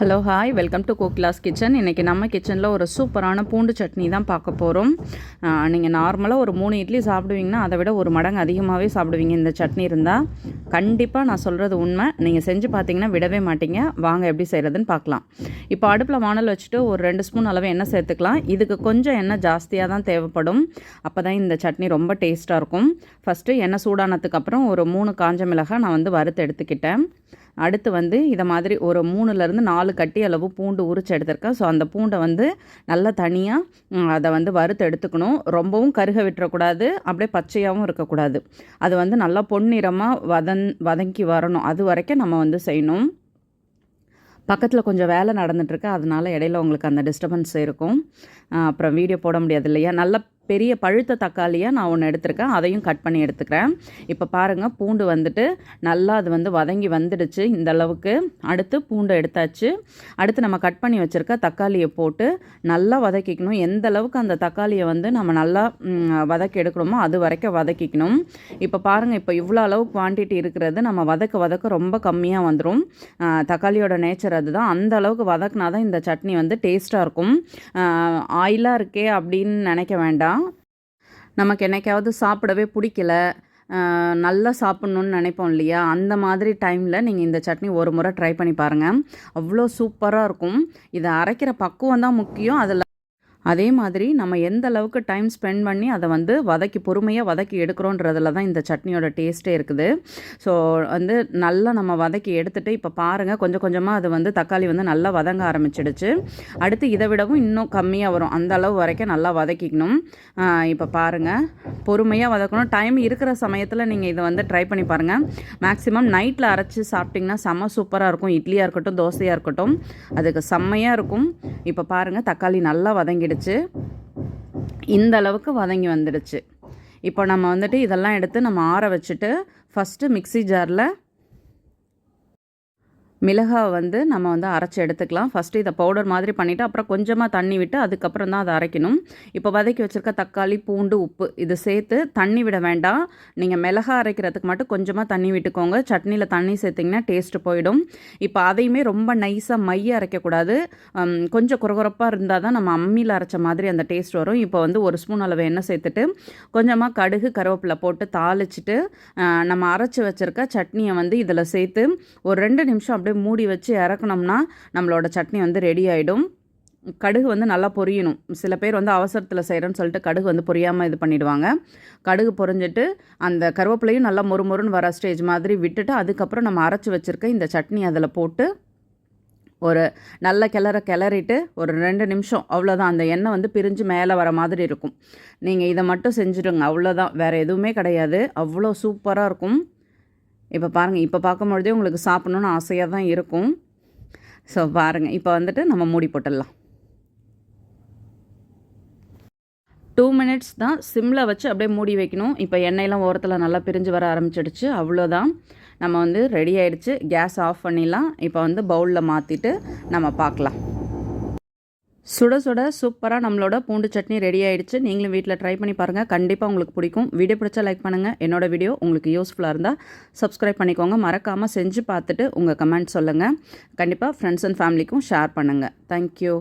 Hello hi welcome to Kokila's kitchen இன்றைக்கி நம்ம கிச்சனில் ஒரு சூப்பரான பூண்டு சட்னி தான் பார்க்க போகிறோம் நீங்கள் நார்மலாக ஒரு மூணு இட்லி சாப்பிடுவீங்கன்னா அதை விட ஒரு மடங்கு அதிகமாகவே சாப்பிடுவீங்க இந்த சட்னி இருந்தால் கண்டிப்பாக நான் சொல்கிறது உண்மை. நீங்கள் செஞ்சு பார்த்தீங்கன்னா விடவே மாட்டீங்க. வாங்க எப்படி செய்கிறதுன்னு பார்க்கலாம். இப்போ அடுப்பில் வானல் வச்சுட்டு ஒரு ரெண்டு ஸ்பூன் அளவு எண்ணெய் சேர்த்துக்கலாம். இதுக்கு கொஞ்சம் எண்ணெய் ஜாஸ்தியாக தான் தேவைப்படும். அப்போ தான் இந்த சட்னி ரொம்ப டேஸ்ட்டாக இருக்கும். ஃபஸ்ட்டு எண்ணெய் சூடானதுக்கப்புறம் ஒரு மூணு காஞ்ச மிளகாய் நான் வந்து வறுத்து எடுத்துக்கிட்டேன். அடுத்து வந்து இதை மாதிரி ஒரு மூணுலேருந்து நாலு கட்டி அளவு பூண்டு உரிச்சு எடுத்திருக்கேன். ஸோ அந்த பூண்டை வந்து நல்லா தனியாக அதை வந்து வறுத்து எடுத்துக்கணும். ரொம்பவும் கருக விட்டுறக்கூடாது. அப்படியே பச்சையாகவும் இருக்கக்கூடாது. அது வந்து நல்லா பொன்னிறமாக வதன் வதங்கி வரணும். அது வரைக்கும் நம்ம வந்து செய்யணும். பக்கத்தில் கொஞ்சம் வேலை நடந்துகிட்ருக்கு அதனால இடையில உங்களுக்கு அந்த டிஸ்டர்பன்ஸ் இருக்கும். அப்புறம் வீடியோ போட முடியாது இல்லையா? நல்ல பெரிய பழுத்த தக்காளியாக நான் ஒன்று எடுத்திருக்கேன். அதையும் கட் பண்ணி எடுத்துக்கிறேன். இப்போ பாருங்கள் பூண்டு வந்துட்டு நல்லா அது வந்து வதங்கி வந்துடுச்சு இந்த அளவுக்கு. அடுத்து பூண்டை எடுத்தாச்சு. அடுத்து நம்ம கட் பண்ணி வச்சுருக்க தக்காளியை போட்டு நல்லா வதக்கிக்கணும். எந்த அளவுக்கு அந்த தக்காளியை வந்து நம்ம நல்லா வதக்கி எடுக்கணுமோ அது வரைக்கும் வதக்கிக்கணும். இப்போ பாருங்கள் இப்போ இவ்வளோ அளவு குவான்டிட்டி இருக்கிறது. நம்ம வதக்க வதக்க ரொம்ப கம்மியாக வந்துடும் தக்காளியோட நேச்சர் அதுதான். அந்த அளவுக்கு வதக்கினா தான் இந்த சட்னி வந்து டேஸ்ட்டாக இருக்கும். ஆயிலாக இருக்கே அப்படின்னு நினைக்க வேண்டாம். நமக்கு என்னைக்காவது சாப்பிடவே பிடிக்கல நல்லா சாப்பிட்ணுன்னு நினைப்போம் இல்லையா? அந்த மாதிரி டைமில் நீங்கள் இந்த சட்னி ஒரு முறை ட்ரை பண்ணி பாருங்கள் அவ்வளோ சூப்பராக இருக்கும். இதை அரைக்கிற பக்குவம் தான் முக்கியம். அதில் அதே மாதிரி நம்ம எந்த அளவுக்கு டைம் ஸ்பெண்ட் பண்ணி அதை வந்து வதக்கி பொறுமையாக வதக்கி எடுக்கிறோன்றதில் தான் இந்த சட்னியோட டேஸ்ட்டே இருக்குது. ஸோ வந்து நல்லா நம்ம வதக்கி எடுத்துகிட்டு இப்போ பாருங்கள் கொஞ்சம் கொஞ்சமாக அது வந்து தக்காளி வந்து நல்லா வதங்க ஆரம்பிச்சிடுச்சு. அடுத்து இதை விடவும் இன்னும் கம்மியாக வரும். அந்த அளவு வரைக்கும் நல்லா வதக்கிக்கணும். இப்போ பாருங்கள் பொறுமையாக வதக்கணும். டைம் இருக்கிற சமயத்தில் நீங்கள் இதை வந்து ட்ரை பண்ணி பாருங்கள் மேக்ஸிமம் நைட்டில் அரைச்சி சாப்பிட்டிங்கன்னா செம்ம சூப்பராக இருக்கும். இட்லியாக இருக்கட்டும் தோசையாக இருக்கட்டும். அதுக்கு செம்மையாக இருக்கும். இப்போ பாருங்கள் தக்காளி நல்லா வதங்கிடு ஆகிடுச்சு இந்த அளவுக்கு வதங்கி வந்துடுச்சு. இப்போ நம்ம வந்துட்டு இதெல்லாம் எடுத்து நம்ம ஆற வச்சுட்டு ஃபஸ்ட்டு மிக்சி ஜாரில் மிளகாய் வந்து நம்ம வந்து அரைச்சி எடுத்துக்கலாம். ஃபஸ்ட்டு இதை பவுடர் மாதிரி பண்ணிவிட்டு அப்புறம் கொஞ்சமாக தண்ணி விட்டு அதுக்கப்புறம் தான் அதை அரைக்கணும். இப்போ வதக்கி வச்சுருக்க தக்காளி பூண்டு உப்பு இது சேர்த்து தண்ணி விட வேண்டாம். நீங்கள் மிளகா அரைக்கிறதுக்கு மட்டும் கொஞ்சமாக தண்ணி விட்டுக்கோங்க. சட்னியில் தண்ணி சேர்த்திங்கன்னா டேஸ்ட்டு போயிடும். இப்போ அதையுமே ரொம்ப நைஸாக மைய அரைக்கக்கூடாது. கொஞ்சம் குறகுறப்பாக இருந்தால் தான் நம்ம அம்மியில் அரைச்ச மாதிரி அந்த டேஸ்ட் வரும். இப்போ வந்து ஒரு ஸ்பூன் அளவு எண்ணெய் சேர்த்துட்டு கொஞ்சமாக கடுகு கருவேப்பிலை போட்டு தாளிச்சிட்டு நம்ம அரைச்சி வச்சுருக்க சட்னியை வந்து இதில் சேர்த்து ஒரு ரெண்டு நிமிஷம் அப்படியே அப்படியே மூடி வச்சு இறக்கணும்னா நம்மளோட சட்னி வந்து ரெடி ஆகிடும் கடுகு வந்து நல்லா பொரியணும். சில பேர் வந்து அவசரத்தில் செய்கிறேன்னு சொல்லிட்டு கடுகு வந்து பொரியாமல் இது பண்ணிவிடுவாங்க கடுகு பொரிஞ்சிட்டு அந்த கருவேப்பிலையும் நல்லா மொறு மொறுன்னு வர ஸ்டேஜ் மாதிரி விட்டுட்டு அதுக்கப்புறம் நம்ம அரைச்சி வச்சுருக்க இந்த சட்னி அதில் போட்டு ஒரு நல்ல கிளற கிளறிட்டு ஒரு ரெண்டு நிமிஷம் அவ்வளோதான் அந்த எண்ணெய் வந்து பிரிஞ்சு மேலே வர மாதிரி இருக்கும். நீங்கள் இதை மட்டும் செஞ்சுடுங்க. அவ்வளோதான் வேறு எதுவுமே கிடையாது. அவ்வளோ சூப்பராக இருக்கும். இப்போ பாருங்கள் இப்போ பார்க்கும்பொழுதே உங்களுக்கு சாப்பிட்ணுன்னு ஆசையாக தான் இருக்கும். ஸோ பாருங்கள் இப்போ வந்துட்டு நம்ம மூடி போட்டுடலாம். டூ மினிட்ஸ் தான் சிம்மில் வச்சு அப்படியே மூடி வைக்கணும். இப்போ எண்ணெயெல்லாம் ஓரத்தில் நல்லா பிரிஞ்சு வர ஆரம்பிச்சிடுச்சு. அவ்வளோதான். நம்ம வந்து ரெடி ஆகிடுச்சு கேஸ் ஆஃப் பண்ணிடலாம். இப்போ வந்து பவுலில் மாற்றிட்டு நம்ம பார்க்கலாம். சுட சுட சூப்பராக நம்மளோட பூண்டு சட்னி ரெடி ஆகிடுச்சு நீங்களும் வீட்டில் ட்ரை பண்ணி பாருங்கள் கண்டிப்பாக உங்களுக்கு பிடிக்கும். வீடியோ பிடிச்சா லைக் பண்ணுங்கள் என்னோட வீடியோ உங்களுக்கு யூஸ்ஃபுல்லாக இருந்தால் சப்ஸ்கிரைப் பண்ணிக்கோங்க. மறக்காமல் செஞ்சு பார்த்துட்டு உங்கள் கமெண்ட் சொல்லுங்கள் கண்டிப்பாக ஃப்ரெண்ட்ஸ் அண்ட் ஃபேமிலிக்கும் ஷேர் பண்ணுங்கள் தேங்க்யூ